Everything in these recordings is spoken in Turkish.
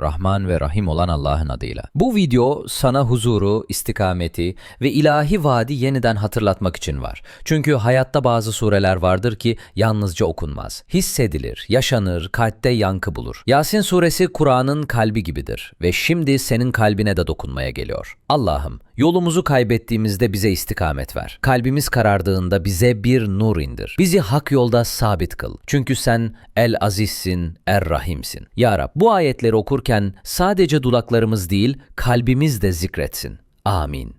Rahman ve Rahim olan Allah'ın adıyla. Bu video sana huzuru, istikameti ve ilahi vaadi yeniden hatırlatmak için var. Çünkü hayatta bazı sureler vardır ki yalnızca okunmaz. Hissedilir, yaşanır, kalpte yankı bulur. Yasin suresi Kur'an'ın kalbi gibidir ve şimdi senin kalbine de dokunmaya geliyor. Allah'ım yolumuzu kaybettiğimizde bize istikamet ver. Kalbimiz karardığında bize bir nur indir. Bizi hak yolda sabit kıl. Çünkü sen El Azizsin, Er Rahimsin. Ya Rab bu ayetleri okurken sadece dudaklarımız değil kalbimiz de zikretsin. Amin.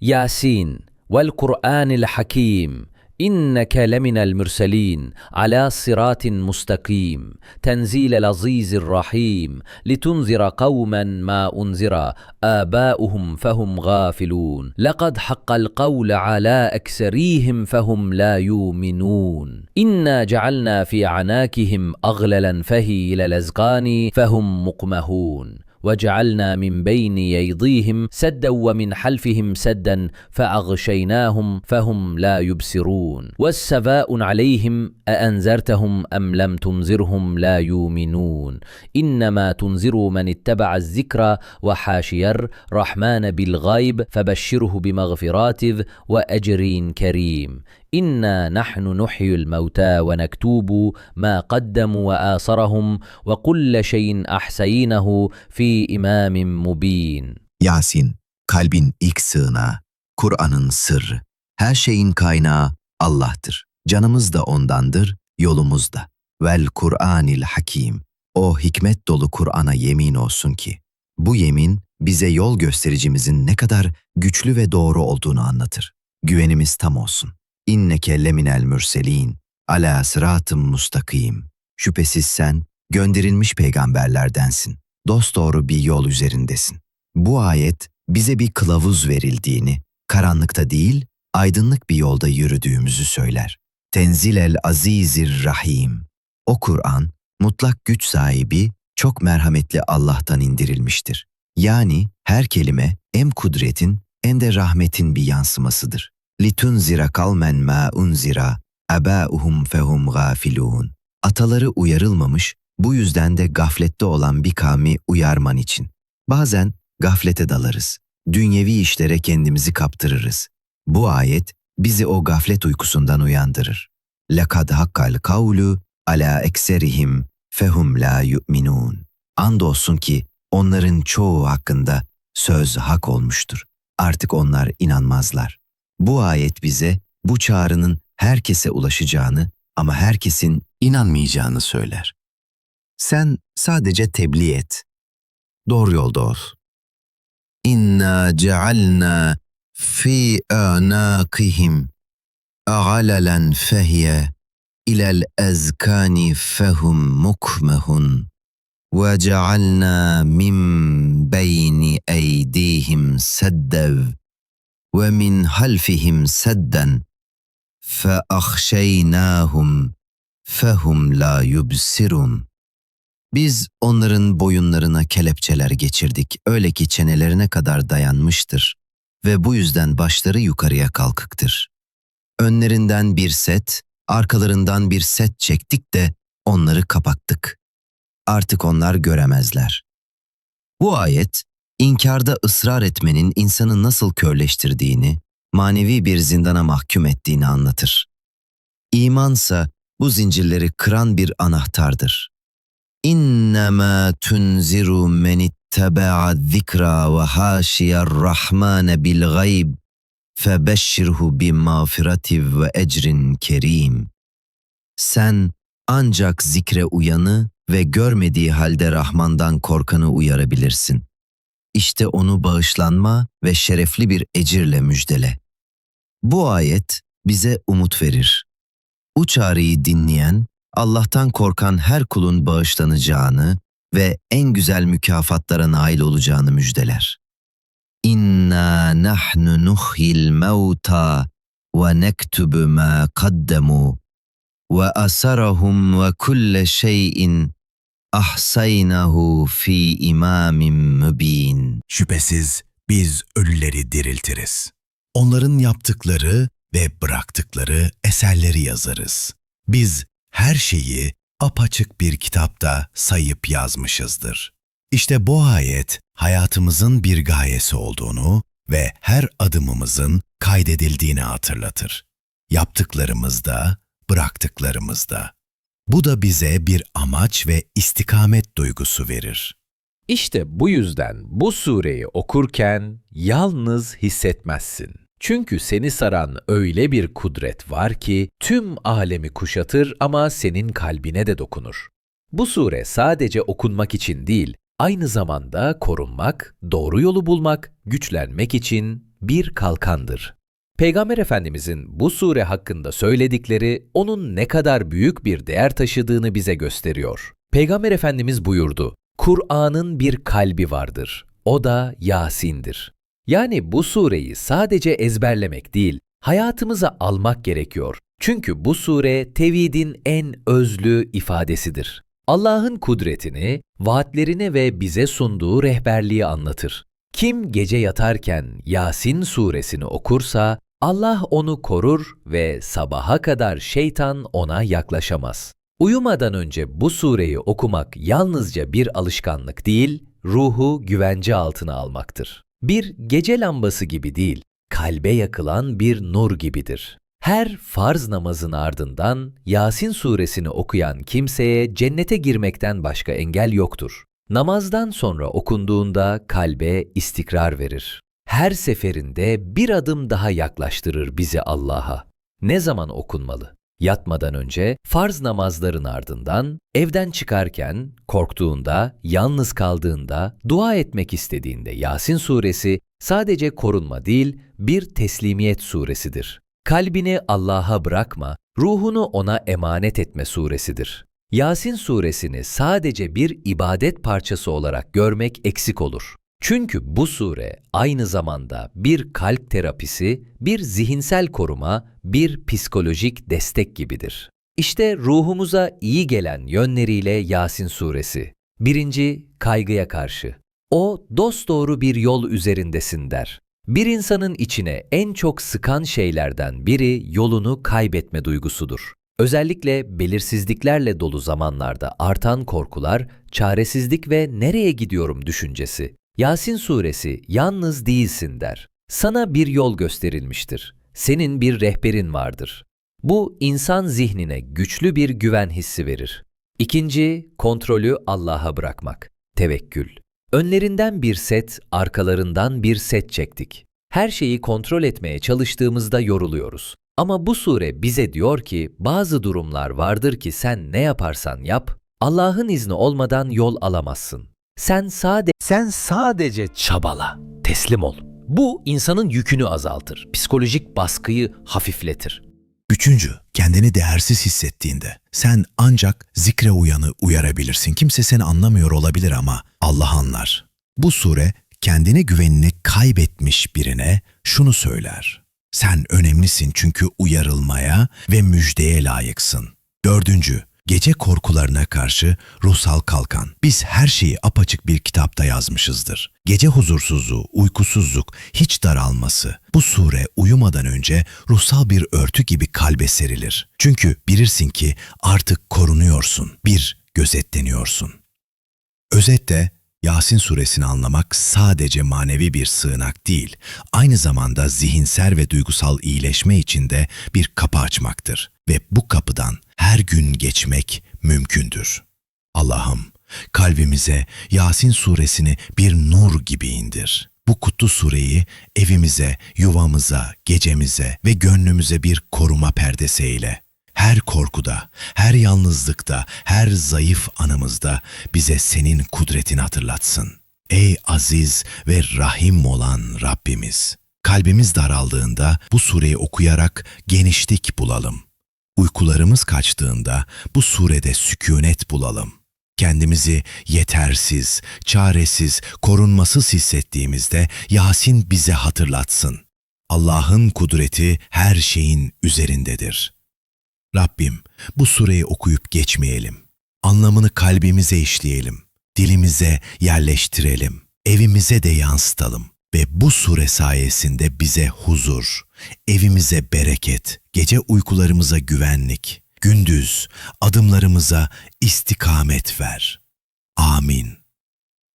Yasin vel Kur'anil Hakim إنك لمن المرسلين على صراط مستقيم تنزيل العزيز الرحيم لتنذر قوما ما أنذر آباؤهم فهم غافلون. لقد حق القول على أكثريهم فهم لا يؤمنون. إنا جعلنا في عناكهم أغللا فهي إلى الأذقان فهم مقمهون. وجعلنا من بين ييضيهم سدا ومن حلفهم سدا فأغشيناهم فهم لا يبصرون والسواء عليهم أأنذرتهم أم لم تنذرهم لا يؤمنون إنما تنذر من اتبع الذكر وحاشير رحمن بالغيب فبشره بمغفرات وأجر كريم إنا نحن نحيي الموتى ونكتب ما قدموا وآثرهم وكل شيء أحسينه في إمام مبين Yasin, kalbin ilk sığınağı, Kur'an'ın sırrı. Her şeyin kaynağı Allah'tır. Canımız da ondandır, yolumuz da. Vel Kur'anil Hakim. O hikmet dolu Kur'an'a yemin olsun ki, bu yemin bize yol göstericimizin ne kadar güçlü ve doğru olduğunu anlatır. Güvenimiz tam olsun. İnneke leminel mürselin, ala sıratım mustakim. Şüphesiz sen, gönderilmiş peygamberlerdensin. Dosdoğru bir yol üzerindesin. Bu ayet bize bir kılavuz verildiğini, karanlıkta değil, aydınlık bir yolda yürüdüğümüzü söyler. Tenzil el Azizir Rahim. O Kur'an, mutlak güç sahibi, çok merhametli Allah'tan indirilmiştir. Yani her kelime hem kudretin hem de rahmetin bir yansımasıdır. Litunzira kavmen ma unzira abauhum fehum gafilun. Ataları uyarılmamış, bu yüzden de gaflette olan bir kavmi uyarman için. Bazen gaflete dalarız. Dünyevi işlere kendimizi kaptırırız. Bu ayet bizi o gaflet uykusundan uyandırır. Lekad hakkal kavlu ala ekserihim fehum la yu'minun. Andolsun ki onların çoğu hakkında söz hak olmuştur. Artık onlar inanmazlar. Bu ayet bize bu çağrının herkese ulaşacağını ama herkesin inanmayacağını söyler. Sen sadece tebliğ et. Doğru yolda ol. İnna cealna fi anaqihim agalalan fehiye ilel ezkani fehum mukmehun ve cealna min beyni eydihim seddev ve min halfihim sedden فَأَخْشَيْنَاهُمْ فَهُمْ لَا يُبْصِرُونَ Biz onların boyunlarına kelepçeler geçirdik, öyle ki çenelerine kadar dayanmıştır ve bu yüzden başları yukarıya kalkıktır. Önlerinden bir set, arkalarından bir set çektik de onları kapattık. Artık onlar göremezler. Bu ayet, inkarda ısrar etmenin insanı nasıl körleştirdiğini, manevi bir zindana mahkum ettiğini anlatır. İmansa bu zincirleri kıran bir anahtardır. İnnemâ tunziru men itteba'a zikra ve haşiyar rahmane bil gayb febeşşirhu bi mağfirati ve ecrin kerim. Sen ancak zikre uyanı ve görmediği halde Rahman'dan korkanı uyarabilirsin. İşte onu bağışlanma ve şerefli bir ecirle müjdele. Bu ayet bize umut verir. Bu çağrıyı dinleyen, Allah'tan korkan her kulun bağışlanacağını ve en güzel mükafatlara nail olacağını müjdeler. İnna nahnu nuhyil mevta ve nektubu ma kaddamu ve asarahum ve kulle şeyin ahsaynahu fi imamin mübin. Şüphesiz biz ölüleri diriltiriz. Onların yaptıkları ve bıraktıkları eserleri yazarız. Biz her şeyi apaçık bir kitapta sayıp yazmışızdır. İşte bu ayet hayatımızın bir gayesi olduğunu ve her adımımızın kaydedildiğini hatırlatır. Yaptıklarımızda, bıraktıklarımızda. Bu da bize bir amaç ve istikamet duygusu verir. İşte bu yüzden bu sureyi okurken yalnız hissetmezsin. Çünkü seni saran öyle bir kudret var ki tüm alemi kuşatır ama senin kalbine de dokunur. Bu sure sadece okunmak için değil, aynı zamanda korunmak, doğru yolu bulmak, güçlenmek için bir kalkandır. Peygamber Efendimizin bu sure hakkında söyledikleri onun ne kadar büyük bir değer taşıdığını bize gösteriyor. Peygamber Efendimiz buyurdu, Kur'an'ın bir kalbi vardır. O da Yasin'dir. Yani bu sureyi sadece ezberlemek değil, hayatımıza almak gerekiyor. Çünkü bu sure tevhidin en özlü ifadesidir. Allah'ın kudretini, vaatlerini ve bize sunduğu rehberliği anlatır. Kim gece yatarken Yasin suresini okursa Allah onu korur ve sabaha kadar şeytan ona yaklaşamaz. Uyumadan önce bu sureyi okumak yalnızca bir alışkanlık değil, ruhu güvence altına almaktır. Bir gece lambası gibi değil, kalbe yakılan bir nur gibidir. Her farz namazın ardından Yasin suresini okuyan kimseye cennete girmekten başka engel yoktur. Namazdan sonra okunduğunda kalbe istikrar verir. Her seferinde bir adım daha yaklaştırır bizi Allah'a. Ne zaman okunmalı? Yatmadan önce, farz namazların ardından, evden çıkarken, korktuğunda, yalnız kaldığında, dua etmek istediğinde Yasin suresi sadece korunma değil, bir teslimiyet suresidir. Kalbini Allah'a bırakma, ruhunu ona emanet etme suresidir. Yasin suresini sadece bir ibadet parçası olarak görmek eksik olur. Çünkü bu sure aynı zamanda bir kalp terapisi, bir zihinsel koruma, bir psikolojik destek gibidir. İşte ruhumuza iyi gelen yönleriyle Yasin suresi. Birinci, kaygıya karşı. O dosdoğru bir yol üzerindesin der. Bir insanın içine en çok sıkan şeylerden biri yolunu kaybetme duygusudur. Özellikle belirsizliklerle dolu zamanlarda artan korkular, çaresizlik ve nereye gidiyorum düşüncesi. Yasin suresi yalnız değilsin der. Sana bir yol gösterilmiştir. Senin bir rehberin vardır. Bu insan zihnine güçlü bir güven hissi verir. İkinci, kontrolü Allah'a bırakmak. Tevekkül. Önlerinden bir set, arkalarından bir set çektik. Her şeyi kontrol etmeye çalıştığımızda yoruluyoruz. Ama bu sure bize diyor ki bazı durumlar vardır ki sen ne yaparsan yap, Allah'ın izni olmadan yol alamazsın. Sen sade sen sadece çabala, teslim ol. Bu insanın yükünü azaltır, psikolojik baskıyı hafifletir. Üçüncü, kendini değersiz hissettiğinde sen ancak zikre uyanı uyarabilirsin. Kimse seni anlamıyor olabilir ama Allah anlar. Bu sure kendine güvenini kaybetmiş birine şunu söyler. Sen önemlisin çünkü uyarılmaya ve müjdeye layıksın. Dördüncü, gece korkularına karşı ruhsal kalkan. Biz her şeyi apaçık bir kitapta yazmışızdır. Gece huzursuzluğu, uykusuzluk, hiç daralması. Bu sure uyumadan önce ruhsal bir örtü gibi kalbe serilir. Çünkü bilirsin ki artık korunuyorsun, bir gözetleniyorsun. Özetle Yasin suresini anlamak sadece manevi bir sığınak değil, aynı zamanda zihinsel ve duygusal iyileşme için de bir kapı açmaktır. Ve bu kapıdan her gün geçmek mümkündür. Allah'ım, kalbimize Yasin suresini bir nur gibi indir. Bu kutlu sureyi evimize, yuvamıza, gecemize ve gönlümüze bir koruma perdesi eyle. Her korkuda, her yalnızlıkta, her zayıf anımızda bize senin kudretini hatırlatsın. Ey aziz ve rahim olan Rabbimiz! Kalbimiz daraldığında bu sureyi okuyarak genişlik bulalım. Uykularımız kaçtığında bu surede sükunet bulalım. Kendimizi yetersiz, çaresiz, korunmasız hissettiğimizde Yasin bize hatırlatsın. Allah'ın kudreti her şeyin üzerindedir.'' Rabbim bu sureyi okuyup geçmeyelim. Anlamını kalbimize işleyelim. Dilimize yerleştirelim. Evimize de yansıtalım. Ve bu sure sayesinde bize huzur, evimize bereket, gece uykularımıza güvenlik, gündüz adımlarımıza istikamet ver. Amin.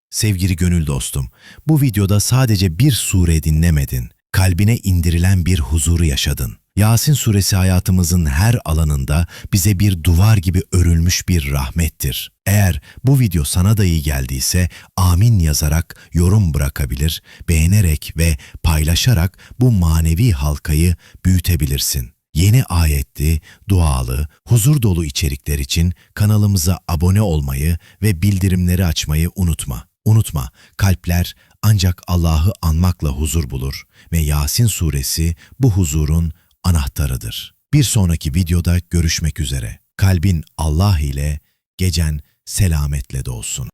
Sevgili gönül dostum, bu videoda sadece bir sure dinlemedin, kalbine indirilen bir huzuru yaşadın. Yasin suresi hayatımızın her alanında bize bir duvar gibi örülmüş bir rahmettir. Eğer bu video sana da iyi geldiyse amin yazarak yorum bırakabilir, beğenerek ve paylaşarak bu manevi halkayı büyütebilirsin. Yeni ayetli, dualı, huzur dolu içerikler için kanalımıza abone olmayı ve bildirimleri açmayı unutma. Unutma, kalpler ancak Allah'ı anmakla huzur bulur ve Yasin suresi bu huzurun anahtarıdır. Bir sonraki videoda görüşmek üzere. Kalbin Allah ile, gecen selametle dolsun.